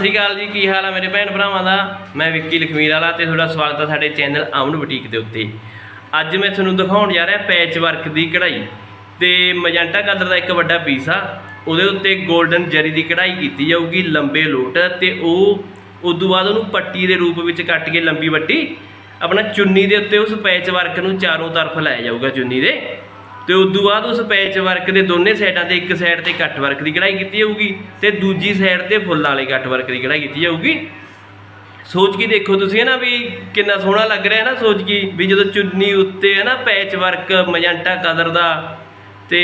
ਸ੍ਰੀ ਅਕਾਲ ਜੀ, ਕੀ ਹਾਲ ਆ ਮੇਰੇ ਭੈਣ ਭਰਾਵਾਂ ਦਾ? ਮੈਂ ਵਿੱਕੀ ਲਖਮੀਰ ਵਾਲਾ ਤੇ ਤੁਹਾਡਾ ਸਵਾਗਤ ਹੈ ਸਾਡੇ ਚੈਨਲ ਅਮਨ ਬੁਟੀਕ ਦੇ ਉੱਤੇ। ਅੱਜ ਮੈਂ ਤੁਹਾਨੂੰ ਦਿਖਾਉਣ ਜਾ ਰਿਹਾ ਪੈਚ ਵਰਕ ਦੀ ਕਢਾਈ ਤੇ ਮਜੈਂਟਾ ਕਲਰ ਦਾ ਇੱਕ ਵੱਡਾ ਪੀਸ ਆ। ਉਹਦੇ ਉੱਤੇ 골ਡਨ ਜਰੀ ਦੀ ਕਢਾਈ ਕੀਤੀ ਜਾਊਗੀ, ਲੰਬੇ ਲੋਟ ਤੇ ਉਹ ਉਦੋਂ ਬਾਅਦ ਉਹਨੂੰ ਪੱਟੀ ਦੇ ਰੂਪ ਵਿੱਚ ਕੱਟ ਕੇ ਲੰਬੀ ਵੱਟੀ, ਆਪਣਾ ਚੁੰਨੀ ਦੇ ਉੱਤੇ ਉਸ ਪੈਚ ਵਰਕ ਨੂੰ ਚਾਰੋਂ ਤਰਫ ਲਾਇਆ ਜਾਊਗਾ ਚੁੰਨੀ ਦੇ। ਤੇ ਤੋਂ ਬਾਅਦ ਉਸ ਪੈਚ ਵਰਕ ਦੇ ਦੋਨੇ ਸਾਈਡਾਂ ਤੇ ਇੱਕ ਸਾਈਡ ਤੇ ਕੱਟ ਵਰਕ ਦੀ ਕਢਾਈ ਕੀਤੀ ਜਾਊਗੀ ਤੇ ਦੂਜੀ ਸਾਈਡ ਤੇ ਫੁੱਲ ਵਾਲੇ ਕੱਟ ਵਰਕ ਦੀ ਕਢਾਈ ਕੀਤੀ ਜਾਊਗੀ। ਸੋਚ ਕੇ ਦੇਖੋ ਤੁਸੀਂ ਨਾ ਵੀ ਕਿੰਨਾ ਸੋਹਣਾ ਲੱਗ ਰਿਹਾ ਹੈ ਨਾ, ਸੋਚ ਕੇ ਵੀ ਜਦੋਂ ਚੁੰਨੀ ਉੱਤੇ ਹੈ ਨਾ ਪੈਚ ਵਰਕ ਮਜੰਟਾ ਕਲਰ ਦਾ ਤੇ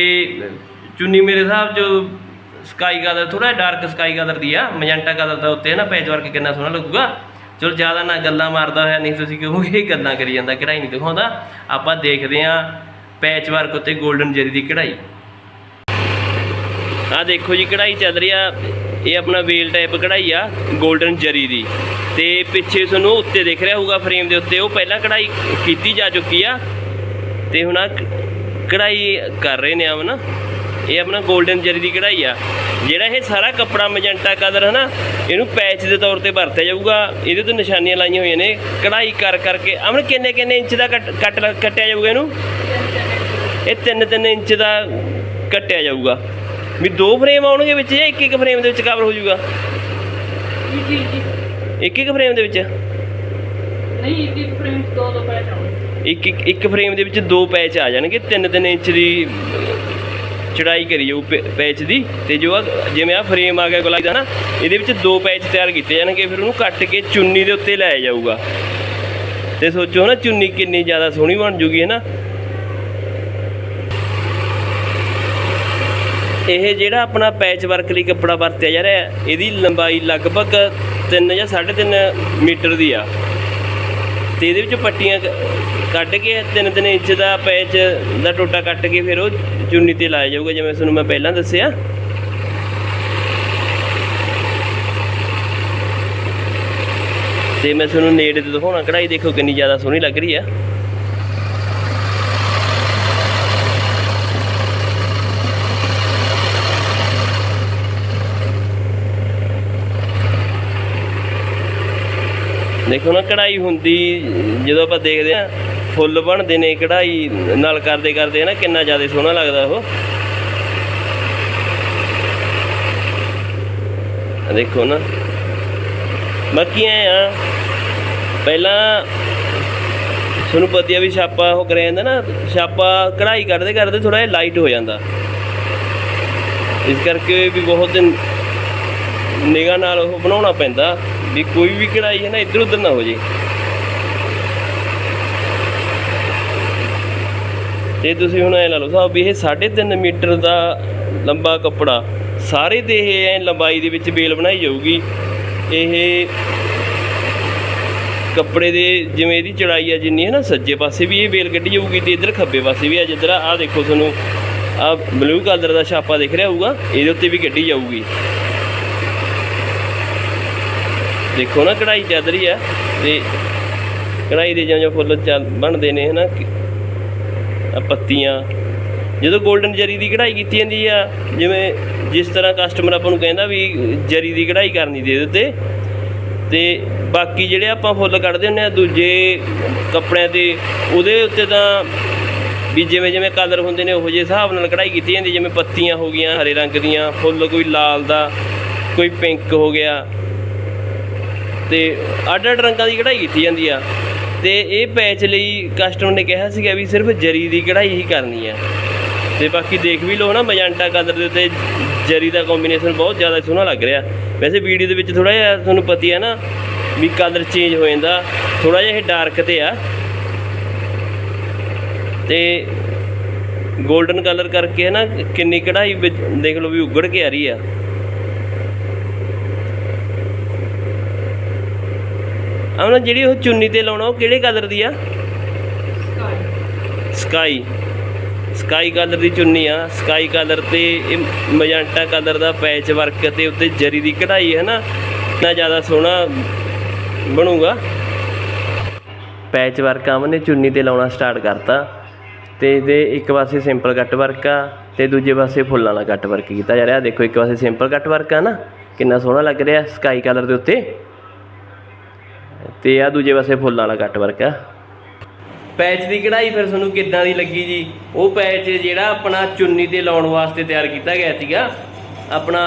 ਚੁੰਨੀ ਮੇਰੇ ਹਿਸਾਬ ਚ ਸਕਾਈ ਕਲਰ ਥੋੜਾ ਡਾਰਕ ਸਕਾਈ ਕਲਰ ਦੀ ਆ ਮਜੰਟਾ ਕਲਰ ਦਾ ਉੱਤੇ ਹੈ ਨਾ ਪੈਚ ਵਰਕ ਕਿੰਨਾ ਸੋਹਣਾ ਲੱਗੂਗਾ। ਚਲੋ ਜ਼ਿਆਦਾ ਨਾ ਗੱਲਾਂ ਮਾਰਦਾ ਹੋਇਆ ਨਹੀਂ ਤੁਸੀਂ ਕਹੋਗੇ ਗੱਲਾਂ ਕਰੀ ਜਾਂਦਾ, ਕਢਾਈ ਨਹੀਂ ਦਿਖਾਉਂਦਾ। ਆਪਾਂ ਦੇਖਦੇ ਆਂ ਪੈਚ ਵਰਕ ਉੱਤੇ 골ਡਨ ਜਰੀ ਦੀ ਕਢਾਈ। ਆ ਦੇਖੋ ਜੀ, ਕਢਾਈ ਚੱਲ ਰਹੀ ਆ। ਇਹ ਆਪਣਾ ਵੇਲ ਟਾਈਪ ਕਢਾਈ ਆ 골ਡਨ ਜਰੀ ਦੀ। ਤੇ ਪਿੱਛੇ ਤੁਹਾਨੂੰ ਉੱਤੇ ਦਿਖ ਰਿਹਾ ਹੋਊਗਾ ਫਰੇਮ ਦੇ ਉੱਤੇ। ਉਹ ਪਹਿਲਾਂ ਕਢਾਈ ਕੀਤੀ ਜਾ ਚੁੱਕੀ ਆ। ਤੇ ਹੁਣ ਆ ਕਢਾਈ ਕਰ ਰਹੇ ਨੇ ਆ ਆਪਣਾ ਇਹ ਆਪਣਾ 골ਡਨ ਜਰੀ ਦੀ ਕਢਾਈ ਆ। ਜਿਹੜਾ ਇਹ ਸਾਰਾ ਕੱਪੜਾ ਮਜੰਟਾ ਕਲਰ ਨਾ ਇਹਨੂੰ ਪੈਚ ਦੇ ਤੌਰ ਤੇ ਵਰਤਿਆ ਜਾਊਗਾ। ਇਹਦੇ ਤੋਂ ਨਿਸ਼ਾਨੀਆਂ ਲਾਈਆਂ ਹੋਈਆਂ ਨੇ। ਕਢਾਈ ਕਰ ਕਰਕੇ, ਅਮਨ, ਕਿੰਨੇ ਕਿੰਨੇ ਇੰਚ ਦਾ ਕੱਟ ਕੱਟਿਆ ਜਾਊਗਾ ਇਹਨੂੰ? ਇਹ 3-3 ਇੰਚ ਦਾ ਕੱਟਿਆ ਜਾਊਗਾ। ਵੀ ਦੋ ਫਰੇਮ ਆਉਣਗੇ ਵਿੱਚ ਜਾਂ ਇੱਕ ਇੱਕ ਫਰੇਮ ਦੇ ਵਿੱਚ ਕਵਰ ਹੋ ਜਾਊਗਾ? ਜੀ ਜੀ ਜੀ। ਇੱਕ ਇੱਕ ਫਰੇਮ ਦੇ ਵਿੱਚ? ਨਹੀਂ ਇੱਕ ਇੱਕ ਫਰੇਮ ਦੋ ਦੋ ਪੈਚ ਆਉਣਗੇ। ਇੱਕ ਇੱਕ ਇੱਕ ਫਰੇਮ ਦੇ ਵਿੱਚ ਦੋ ਪੈਚ ਆ ਜਾਣਗੇ 3-3 ਇੰਚ ਦੀ ਚੜਾਈ ਕਰੀ ਜਾਊ ਪੈਚ ਦੀ। ਤੇ ਜੋ ਆ ਜਿਵੇਂ ਆ ਫਰੇਮ ਆ ਗਿਆ ਗੁਲਾਈ ਦਾ ਨਾ ਇਹਦੇ ਵਿੱਚ ਦੋ ਪੈਚ ਤਿਆਰ ਕੀਤੇ ਜਾਣਗੇ ਫਿਰ ਉਹਨੂੰ ਕੱਟ ਕੇ ਚੁੰਨੀ ਦੇ ਉੱਤੇ ਲਾਇਆ ਜਾਊਗਾ। ਤੇ ਸੋਚੋ ਨਾ ਚੁੰਨੀ ਕਿੰਨੀ ਜ਼ਿਆਦਾ ਸੋਹਣੀ ਬਣ ਜੂਗੀ ਹੈ ਨਾ ਇਹ ਜਿਹੜਾ ਆਪਣਾ ਪੈਚ ਵਰਕ ਲਈ ਕੱਪੜਾ ਵਰਤਿਆ ਜਾ ਰਿਹਾ, ਇਹਦੀ ਲੰਬਾਈ ਲਗਭਗ 3 ਜਾਂ 3.5 ਮੀਟਰ ਦੀ ਆ। ਤੇ ਇਹਦੇ ਵਿੱਚ ਪੱਟੀਆਂ ਕ- ਕੱਢ ਕੇ 3-3 ਇੰਚ ਦਾ ਪੈਚ ਦਾ ਟੋਟਾ ਕੱਟ ਕੇ ਫਿਰ ਉਹ ਚੁੰਨੀ ਤੇ ਲਾਇਆ ਜਾਊਗਾ, ਜਿਵੇਂ ਤੁਹਾਨੂੰ ਮੈਂ ਪਹਿਲਾਂ ਦੱਸਿਆ। ਤੇ ਮੈਂ ਤੁਹਾਨੂੰ ਨੇੜੇ ਤੇ ਦਿਖਾਉਣਾ, ਕਢਾਈ ਦੇਖੋ ਕਿੰਨੀ ਜ਼ਿਆਦਾ ਸੋਹਣੀ ਲੱਗ ਰਹੀ ਆ। ਦੇਖੋ ਨਾ, ਕਢਾਈ ਹੁੰਦੀ ਜਦੋਂ ਆਪਾਂ ਦੇਖਦੇ ਆ ਫੁੱਲ ਬਣਦੇ ਨੇ, ਕਢਾਈ ਨਾਲ ਕਰਦੇ ਕਰਦੇ ਨਾ ਕਿੰਨਾ ਜ਼ਿਆਦਾ ਸੋਹਣਾ ਲੱਗਦਾ ਉਹ। ਦੇਖੋ ਨਾ, ਬਾਕੀ ਐ ਆ, ਪਹਿਲਾਂ ਤੁਹਾਨੂੰ ਪਤਾ ਵੀ ਛਾਪਾ ਉਹ ਕਰਿਆ ਜਾਂਦਾ ਨਾ, ਛਾਪਾ ਕਢਾਈ ਕਰਦੇ ਕਰਦੇ ਥੋੜਾ ਜਿਹਾ ਲਾਈਟ ਹੋ ਜਾਂਦਾ। ਇਸ ਕਰਕੇ ਵੀ ਬਹੁਤ ਨਿਗਾਹ ਨਾਲ ਉਹ ਬਣਾਉਣਾ ਪੈਂਦਾ। ਵੀ ਕੋਈ ਵੀ ਕਢਾਈ ਹੈ ਨਾ, ਇੱਧਰ ਉੱਧਰ ਨਾ ਹੋ ਜੇ। ਤੇ ਤੁਸੀਂ ਹੁਣ ਐ ਲਾ ਲਓ ਸਾਹਿਬ ਵੀ ਇਹ 3.5 ਮੀਟਰ ਦਾ ਲੰਬਾ ਕੱਪੜਾ, ਸਾਰੇ ਦੇ ਇਹ ਐ ਲੰਬਾਈ ਦੇ ਵਿੱਚ ਬੇਲ ਬਣਾਈ ਜਾਊਗੀ। ਇਹ ਕੱਪੜੇ ਦੇ ਜਿਵੇਂ ਇਹਦੀ ਚੜਾਈ ਆ ਜਿੰਨੀ ਹੈ ਨਾ, ਸੱਜੇ ਪਾਸੇ ਵੀ ਇਹ ਬੇਲ ਕੱਢੀ ਜਾਊਗੀ ਤੇ ਇੱਧਰ ਖੱਬੇ ਪਾਸੇ ਵੀ ਆ ਜਿੱਧਰ ਆ ਦੇਖੋ ਤੁਹਾਨੂੰ ਆ ਬਲੂ ਕਲਰ ਦਾ ਛਾਪਾ ਦਿਖ ਰਿਹਾ ਹੋਊਗਾ, ਇਹਦੇ ਉੱਤੇ ਵੀ ਕੱਢੀ ਜਾਊਗੀ। ਦੇਖੋ ਨਾ ਕਢਾਈ ਚੱਲ ਰਹੀ ਆ ਤੇ ਕਢਾਈ ਦੇ ਜਾਂ ਜੋ ਫੁੱਲ ਚੱਲ ਬਣਦੇ ਨੇ, ਹਨਾ ਆ ਪੱਤੀਆਂ। ਜਦੋਂ 골ਡਨ ਜਰੀ ਦੀ ਕਢਾਈ ਕੀਤੀ ਜਾਂਦੀ ਆ, ਜਿਵੇਂ ਜਿਸ ਤਰ੍ਹਾਂ ਕਸਟਮਰ ਆਪਾਂ ਨੂੰ ਕਹਿੰਦਾ ਵੀ ਜਰੀ ਦੀ ਕਢਾਈ ਕਰਨੀ ਦੇ ਇਹਦੇ ਉੱਤੇ ਤੇ ਬਾਕੀ ਜਿਹੜੇ ਆਪਾਂ ਫੁੱਲ ਕੱਢਦੇ ਹੁੰਦੇ ਆ, ਦੂਜੇ ਕੱਪੜਿਆਂ ਤੇ, ਉਹਦੇ ਉੱਤੇ ਤਾਂ ਵੀ ਜਿਵੇਂ ਜਿਵੇਂ ਕਲਰ ਹੁੰਦੇ ਨੇ, ਉਹੋ ਜਿਹੇ ਹਿਸਾਬ ਨਾਲ ਕਢਾਈ ਕੀਤੀ ਜਾਂਦੀ ਜਿਵੇਂ ਪੱਤੀਆਂ ਹੋ ਗਈਆਂ, ਹਰੇ ਰੰਗ ਦੀਆਂ, ਫੁੱਲ ਕੋਈ ਲਾਲ ਦਾ, ਕੋਈ ਪਿੰਕ ਹੋ ਗਿਆ। ਤੇ ਅੱਡ ਅੱਡ ਰੰਗਾਂ ਦੀ ਕਢਾਈ ਕੀਤੀ ਜਾਂਦੀ ਆ। ਤੇ ਇਹ ਪੈਚ ਲਈ ਕਸਟਮਰ ਨੇ ਕਿਹਾ ਸੀਗਾ ਵੀ ਸਿਰਫ ਜਰੀ ਦੀ ਕਢਾਈ ਹੀ ਕਰਨੀ ਆ। ਤੇ ਬਾਕੀ ਦੇਖ ਵੀ ਲਓ ਨਾ ਮਜੰਟਾ ਕਲਰ ਦੇ ਉੱਤੇ ਜਰੀ ਦਾ ਕੰਬੀਨੇਸ਼ਨ ਬਹੁਤ ਜ਼ਿਆਦਾ ਸੋਹਣਾ ਲੱਗ ਰਿਹਾ। ਵੈਸੇ ਵੀਡੀਓ ਦੇ ਵਿੱਚ ਥੋੜਾ ਜਿਹਾ ਤੁਹਾਨੂੰ ਪਤੀ ਹੈ ਨਾ ਵੀ ਕਲਰ ਚੇਂਜ ਹੋ ਜਾਂਦਾ। ਥੋੜਾ ਜਿਹਾ ਇਹ ਡਾਰਕ ਤੇ ਆ। ਤੇ 골ਡਨ ਕਲਰ ਕਰਕੇ ਨਾ, ਕਿੰਨੀ ਕਢਾਈ ਵਿੱਚ ਦੇਖ ਲਓ ਵੀ ਉਗੜ ਕੇ ਆ ਰਹੀ ਆ। ਆਉਣਾ ਜਿਹੜੀ ਉਹ ਚੁੰਨੀ ਤੇ ਲਾਉਣਾ, ਉਹ ਕਿਹੜੇ ਕਲਰ ਦੀ ਆ? ਸਕਾਈ ਸਕਾਈ ਕਲਰ ਦੀ ਚੁੰਨੀ ਆ। ਸਕਾਈ ਕਲਰ ਤੇ ਇਹ ਮਜੰਟਾ ਕਲਰ ਦਾ ਪੈਚ ਵਰਕ ਤੇ ਉੱਤੇ ਜਰੀ ਦੀ ਕਢਾਈ ਹੈ ਨਾ ਨਾ ਜ਼ਿਆਦਾ ਸੋਹਣਾ ਬਣੂਗਾ। ਪੈਚ ਵਰਕ ਆਮ ਨੇ ਚੁੰਨੀ ਤੇ ਲਾਉਣਾ ਸਟਾਰਟ ਕਰਤਾ। ਤੇ ਇਹਦੇ ਇੱਕ ਪਾਸੇ ਸਿੰਪਲ ਕੱਟ ਵਰਕ ਆ, ਤੇ ਦੂਜੇ ਪਾਸੇ ਫੁੱਲਾਂ ਵਾਲਾ ਕੱਟ ਵਰਕ ਕੀਤਾ ਜਾ ਰਿਹਾ। ਦੇਖੋ, ਇੱਕ ਪਾਸੇ ਸਿੰਪਲ ਕੱਟ ਵਰਕ ਆ ਨਾ, ਕਿੰਨਾ ਸੋਹਣਾ ਲੱਗ ਰਿਹਾ ਸਕਾਈ ਕਲਰ ਦੇ ਉੱਤੇ। ਤੇ ਆ ਦੂਜੇ ਪਾਸੇ ਫੁੱਲਾਂ ਵਾਲਾ ਕੱਟ ਵਰਕ ਆ। ਪੈਚ ਦੀ ਕਢਾਈ ਫਿਰ ਤੁਹਾਨੂੰ ਕਿੱਦਾਂ ਦੀ ਲੱਗੀ ਜੀ? ਉਹ ਪੈਚ ਜਿਹੜਾ ਆਪਣਾ ਚੁੰਨੀ ਤੇ ਲਾਉਣ ਵਾਸਤੇ ਤਿਆਰ ਕੀਤਾ ਗਿਆ ਸੀਗਾ। ਆਪਣਾ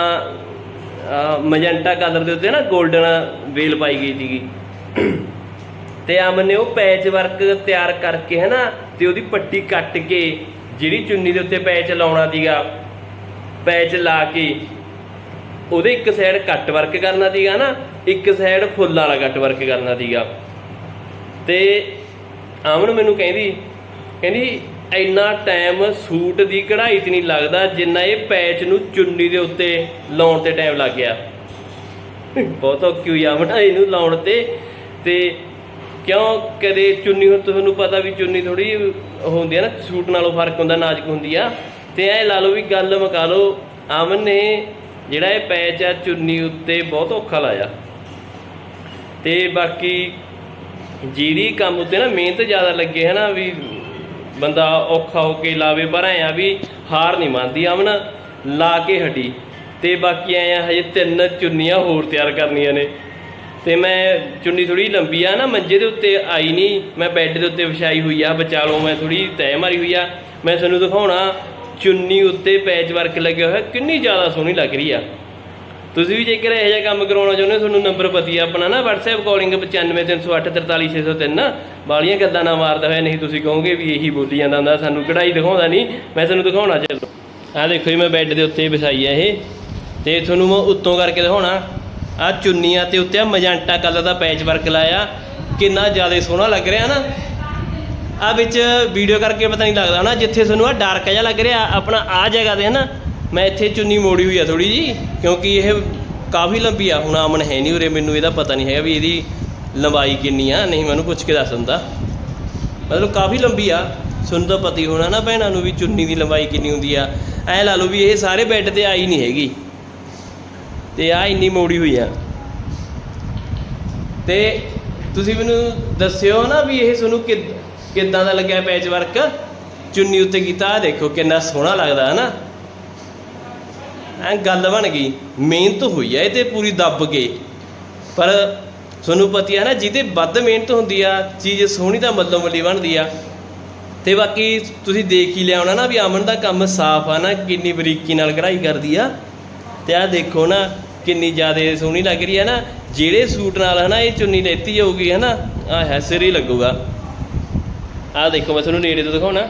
ਮਜੈਂਟਾ ਕਲਰ ਦੇ ਉੱਤੇ ਨਾ 골ਡਨ ਵੇਲ ਪਾਈ ਗਈ ਸੀਗੀ। ਤੇ ਅਮਨ ਨੇ ਉਹ ਪੈਚ ਵਰਕ ਤਿਆਰ ਕਰਕੇ ਹੈ ਨਾ, ਤੇ ਉਹਦੀ ਪੱਟੀ ਕੱਟ ਕੇ ਜਿਹੜੀ ਚੁੰਨੀ ਦੇ ਉੱਤੇ ਪੈਚ ਲਾਉਣਾ ਸੀਗਾ, ਪੈਚ ਲਾ ਕੇ ਉਹਦੇ ਇੱਕ ਸਾਈਡ ਕੱਟ ਵਰਕ ਕਰਨਾ ਸੀਗਾ ਨਾ। ਇੱਕ ਸਾਈਡ ਫੁੱਲਾਂ ਵਾਲਾ ਕੱਟ ਵਰਕ ਕਰਨਾ ਸੀਗਾ। ਤੇ ਆਮਨ ਮੈਨੂੰ ਕਹਿੰਦੀ ਕਹਿੰਦੀ ਇੰਨਾ ਟਾਈਮ ਸੂਟ ਦੀ ਕਢਾਈ 'ਤੇ ਨਹੀਂ ਲੱਗਦਾ ਜਿੰਨਾ ਇਹ ਪੈਚ ਨੂੰ ਚੁੰਨੀ ਦੇ ਉੱਤੇ ਲਾਉਣ ਤੇ ਟਾਈਮ ਲੱਗ ਗਿਆ। ਬਹੁਤ ਔਖੀ ਹੋਈ ਆਮਨ ਇਹਨੂੰ ਲਾਉਣ ਤੇ। ਤੇ ਕਿਉਂ ਕਦੇ ਚੁੰਨੀ, ਹੁਣ ਤੁਹਾਨੂੰ ਪਤਾ ਵੀ ਚੁੰਨੀ ਥੋੜੀ ਹੁੰਦੀ ਆ ਨਾ ਸੂਟ ਨਾਲੋਂ ਫ਼ਰਕ ਹੁੰਦਾ, ਨਾਜ਼ੁਕ ਹੁੰਦੀ ਆ। ਤੇ ਐ ਲਾ ਲਓ ਵੀ ਗੱਲ ਮੁਕਾ ਲਓ, ਆਮਨ ਨੇ ਜਿਹੜਾ ਇਹ ਪੈਚ ਆ ਚੁੰਨੀ ਉੱਤੇ ਬਹੁਤ ਔਖਾ ਲਾਇਆ। ਤੇ ਬਾਕੀ ਜਿਹੜੀ ਕੰਮ ਉੱਤੇ ਨਾ ਮਿਹਨਤ ਜ਼ਿਆਦਾ ਲੱਗੇ ਹੈ ਨਾ ਵੀ ਬੰਦਾ ਔਖਾ ਹੋ ਕੇ ਲਾਵੇ, ਪਰ ਐ ਆ ਵੀ ਹਾਰ ਨਹੀਂ ਮੰਨਦੀ ਅਮਨ, ਲਾ ਕੇ ਹਟੀ। ਤੇ ਬਾਕੀ ਐ ਆ ਹਜੇ ਤਿੰਨ ਚੁੰਨੀਆਂ ਹੋਰ ਤਿਆਰ ਕਰਨੀਆਂ ਨੇ। ਤੇ ਮੈਂ ਚੁੰਨੀ ਥੋੜੀ ਲੰਬੀ ਆ ਨਾ, ਮੰਜੇ ਦੇ ਉੱਤੇ ਆਈ ਨਹੀਂ। ਮੈਂ ਬੈੱਡ ਦੇ ਉੱਤੇ ਵਿਛਾਈ ਹੋਈ ਆ ਬਚਾ ਲਓ ਮੈਂ ਥੋੜੀ ਤੈਅ ਮਾਰੀ ਹੋਈ ਆ। ਮੈਂ ਤੁਹਾਨੂੰ ਦਿਖਾਉਣਾ, ਚੁੰਨੀ ਉੱਤੇ ਪੈਚ ਵਰਕ ਲੱਗਿਆ ਹੋਇਆ, ਕਿੰਨੀ ਜ਼ਿਆਦਾ ਸੋਹਣੀ ਲੱਗ ਰਹੀ ਆ। ਤੁਸੀਂ ਵੀ ਜੇਕਰ ਇਹੋ ਜਿਹਾ ਕੰਮ ਕਰਾਉਣਾ ਚਾਹੁੰਦੇ ਹੋ, ਤੁਹਾਨੂੰ ਨੰਬਰ ਪਤੀ ਆ ਆਪਣਾ ਨਾ, WhatsApp ਕਾਲਿੰਗ 9530844603 ਬਾਲੀਆਂ ਗੱਦਾਂ ਨਾ ਮਾਰਦਾ ਹੋਇਆ ਨਹੀਂ ਤੁਸੀਂ ਕਹੋਗੇ ਵੀ ਇਹੀ ਬੋਲੀ ਜਾਂਦਾ ਹੁੰਦਾ, ਸਾਨੂੰ ਕਢਾਈ ਦਿਖਾਉਂਦਾ ਨਹੀਂ, ਮੈਂ ਤੁਹਾਨੂੰ ਦਿਖਾਉਣਾ ਚਲੋ। ਆਹ ਦੇਖੋ ਜੀ, ਮੈਂ ਬੈੱਡ ਦੇ ਉੱਤੇ ਵਿਛਾਈ ਆ ਇਹ। ਤੇ ਤੁਹਾਨੂੰ ਮੈਂ ਉੱਤੋਂ ਕਰਕੇ ਦਿਖਾਉਣਾ। ਆ ਚੁੰਨੀਆਂ ਤੇ ਉੱਤੇ ਆ ਮਜੰਟਾ ਕਲਰ ਦਾ ਪੈਚ ਵਰਕ ਲਾਇਆ। ਕਿੰਨਾ ਜ਼ਿਆਦਾ ਸੋਹਣਾ ਲੱਗ ਰਿਹਾ ਨਾ। ਆ ਵਿੱਚ ਵੀਡੀਓ ਕਰਕੇ ਪਤਾ ਨਹੀਂ ਲੱਗਦਾ ਨਾ ਜਿੱਥੇ ਤੁਹਾਨੂੰ ਆ ਡਾਰਕ ਜਿਹਾ ਲੱਗ ਰਿਹਾ, ਆਪਣਾ ਆ ਜਗ੍ਹਾ ਤੇ ਹੈ ਨਾ। ਮੈਂ ਇੱਥੇ ਚੁੰਨੀ ਮੋੜੀ ਹੋਈ ਆ ਥੋੜੀ ਜੀ ਕਿਉਂਕਿ ਇਹ ਕਾਫੀ ਲੰਬੀ ਆ, ਹੁਣ ਆਮਨ ਹੈ ਨਹੀਂ ਉਰੇ, ਮੈਨੂੰ ਇਹਦਾ ਪਤਾ ਨਹੀਂ ਹੈਗਾ ਵੀ ਇਹਦੀ ਲੰਬਾਈ ਕਿੰਨੀ ਆ, ਨਹੀਂ ਮੈਨੂੰ ਪੁੱਛ ਕੇ ਦੱਸ ਦਿੰਦਾ। ਮਤਲਬ ਕਾਫੀ ਲੰਬੀ ਆ, ਤੁਹਾਨੂੰ ਤਾਂ ਪਤਾ ਹੀ ਹੋਣਾ ਨਾ ਭੈਣਾਂ ਨੂੰ ਵੀ ਚੁੰਨੀ ਦੀ ਲੰਬਾਈ ਕਿੰਨੀ ਹੁੰਦੀ ਆ। ਐ ਲਾ ਲਓ ਵੀ ਇਹ ਸਾਰੇ ਬੈੱਡ ਤੇ ਆਈ ਨਹੀਂ ਹੈਗੀ, ਤੇ ਆ ਇੰਨੀ ਮੋੜੀ ਹੋਈ ਆ। ਤੇ ਤੁਸੀਂ ਮੈਨੂੰ ਦੱਸਿਓ ਨਾ ਵੀ ਇਹ ਤੁਹਾਨੂੰ ਕਿ ਕਿੱਦਾਂ ਦਾ ਲੱਗਿਆ ਪੈਚ ਵਰਕ ਚੁੰਨੀ ਉੱਤੇ ਕੀਤਾ ਆ ਦੇਖੋ ਕਿੰਨਾ ਸੋਹਣਾ ਲੱਗਦਾ ਹੈ ਨਾ ਐ ਗੱਲ ਬਣ ਗਈ। ਮਿਹਨਤ ਹੋਈ ਆ, ਇਹ ਤੇ ਪੂਰੀ ਦੱਬ ਕੇ। ਪਰ ਤੁਹਾਨੂੰ ਪਤੀ ਹੈ ਨਾ, ਜਿਹਦੇ ਵੱਧ ਮਿਹਨਤ ਹੁੰਦੀ ਆ, ਚੀਜ਼ ਸੋਹਣੀ ਤਾਂ ਮੱਲੋ ਮੱਲੀ ਬਣਦੀ ਆ। ਤੇ ਬਾਕੀ ਤੁਸੀਂ ਦੇਖ ਹੀ ਲਿਆ ਹੋਣਾ ਨਾ ਵੀ ਅਮਨ ਦਾ ਕੰਮ ਸਾਫ਼ ਆ ਨਾ, ਕਿੰਨੀ ਬਰੀਕੀ ਨਾਲ ਕਢਾਈ ਕਰਦੀ ਆ। ਤੇ ਆ ਦੇਖੋ ਨਾ, ਕਿੰਨੀ ਜ਼ਿਆਦਾ ਸੋਹਣੀ ਲੱਗ ਰਹੀ ਹੈ ਨਾ। ਜਿਹੜੇ ਸੂਟ ਨਾਲ ਹਨਾ, ਇਹ ਚੁੰਨੀ ਲੈਤੀ ਜਾਊਗੀ, ਹਨਾ ਆ ਹੈ, ਸਿਰ ਹੀ ਲੱਗੂਗਾ। ਆ ਦੇਖੋ, ਮੈਂ ਤੁਹਾਨੂੰ ਨੇੜੇ ਤੋਂ ਦਿਖਾਉਣਾ।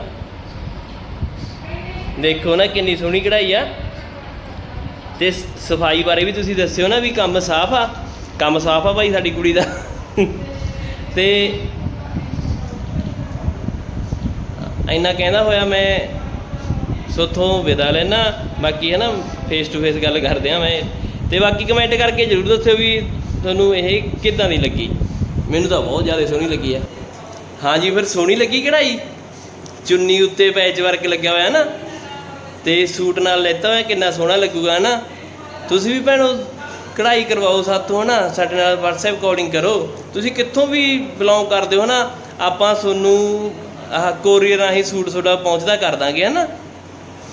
ਦੇਖੋ ਨਾ, ਕਿੰਨੀ ਸੋਹਣੀ ਕਢਾਈ ਆ। ਤੇ ਸਫ਼ਾਈ ਬਾਰੇ ਵੀ ਤੁਸੀਂ ਦੱਸਿਓ ਨਾ ਵੀ ਕੰਮ ਸਾਫ਼ ਆ। ਕੰਮ ਸਾਫ਼ ਆ ਭਾਈ ਸਾਡੀ ਕੁੜੀ ਦਾ। ਤੇ ਇੰਨਾ ਕਹਿੰਦਾ ਹੋਇਆ ਮੈਂ, ਸੋਥੋਂ ਵਿਦਾ ਲੈਣਾ ਬਾਕੀ ਹੈ ਨਾ ਫੇਸ ਟੂ ਫੇਸ ਗੱਲ ਕਰਦੇ ਆ ਮੈਂ। ਤੇ ਬਾਕੀ ਕਮੈਂਟ ਕਰਕੇ ਜਰੂਰ ਦੱਸਿਓ ਵੀ ਤੁਹਾਨੂੰ ਇਹ ਕਿੱਦਾਂ ਦੀ ਲੱਗੀ। ਮੈਨੂੰ ਤਾਂ ਬਹੁਤ ਜ਼ਿਆਦਾ ਸੋਹਣੀ ਲੱਗੀ ਆ। ਹਾਂਜੀ, ਫਿਰ ਸੋਹਣੀ ਲੱਗੀ ਕਢਾਈ ਚੁੰਨੀ ਉੱਤੇ ਪੈਚ ਵਰਕ ਲੱਗਿਆ ਹੋਇਆ ਹੈ ਨਾ। ਤੇ ਸੂਟ ਨਾਲ ਲੈਤਾ ਹੋਇਆ, ਕਿੰਨਾ ਸੋਹਣਾ ਲੱਗੂਗਾ ਨਾ ਤੁਸੀਂ ਵੀ ਭੈਣੋ, ਕਢਾਈ ਕਰਵਾਓ ਸਾਥੋਂ ਨਾ ਸਾਡੇ ਨਾਲ WhatsApp ਕਾਲਿੰਗ ਕਰੋ। ਤੁਸੀਂ ਕਿੱਥੋਂ ਵੀ ਬਿਲੋਂਗ ਕਰਦੇ ਹੋ ਨਾ ਆਪਾਂ ਤੁਹਾਨੂੰ, ਆਹ ਕੋਰੀਅਰ ਰਾਹੀਂ ਸੂਟ ਤੁਹਾਡਾ ਪਹੁੰਚਦਾ ਕਰ ਦਾਂਗੇ, ਹਨਾ?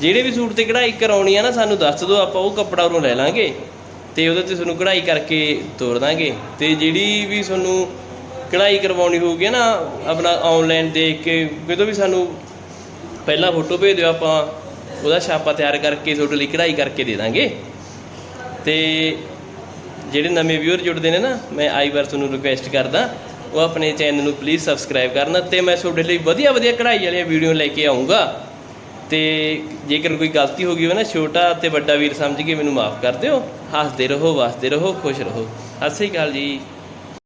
ਜਿਹੜੇ ਵੀ ਸੂਟ ਤੇ ਕਢਾਈ ਕਰਾਉਣੀ ਆ ਨਾ, ਸਾਨੂੰ ਦੱਸ ਦਿਓ, ਆਪਾਂ ਉਹ ਕੱਪੜਾ ਉਹਨੂੰ ਲੈ ਲਾਂਗੇ। ਤੇ ਉਹਦੇ ਤੇ ਤੁਹਾਨੂੰ ਕਢਾਈ ਕਰਕੇ ਤੋਰ ਦਾਂਗੇ। ਤੇ ਜਿਹੜੀ ਵੀ ਤੁਹਾਨੂੰ ਕਢਾਈ ਕਰਵਾਉਣੀ ਹੋਊਗੀ ਨਾ, ਆਪਣਾ ਆਨਲਾਈਨ ਦੇਖ ਕੇ, ਜਦੋਂ ਵੀ ਸਾਨੂੰ ਪਹਿਲਾਂ ਫੋਟੋ ਭੇਜ ਦਿਓ ਆਪਾਂ ਉਹਦਾ ਛਾਪਾ ਤਿਆਰ ਕਰਕੇ ਤੁਹਾਡੇ ਲਈ ਕਢਾਈ ਕਰਕੇ ਦੇ ਦਾਂਗੇ। ਤੇ ਜਿਹੜੇ ਨਵੇਂ ਵਿਊਅਰ ਜੁੜਦੇ ਨੇ ਨਾ, ਮੈਂ ਆਈ ਵਾਰ ਤੁਹਾਨੂੰ ਰਿਕੁਐਸਟ ਕਰਦਾ, ਉਹ ਆਪਣੇ ਚੈਨਲ ਨੂੰ ਪਲੀਜ਼ ਸਬਸਕ੍ਰਾਈਬ ਕਰਨ ਤੇ ਮੈਂ ਤੁਹਾਡੇ ਲਈ ਵਧੀਆ ਵਧੀਆ ਕਢਾਈ ਵਾਲੀਆਂ ਵੀਡੀਓ ਲੈ ਕੇ ਆਉਂਗਾ ਤੇ ਜੇਕਰ ਕੋਈ ਗਲਤੀ ਹੋ ਗਈ ਹੋਵੇ ਨਾ, ਛੋਟਾ ਤੇ ਵੱਡਾ ਵੀਰ ਸਮਝ ਕੇ ਮੈਨੂੰ ਮਾਫ ਕਰ ਦਿਓ। ਹੱਸਦੇ ਰਹੋ, ਵਸਦੇ ਰਹੋ, ਖੁਸ਼ ਰਹੋ। ਸਤਿ ਸ੍ਰੀ ਅਕਾਲ ਜੀ।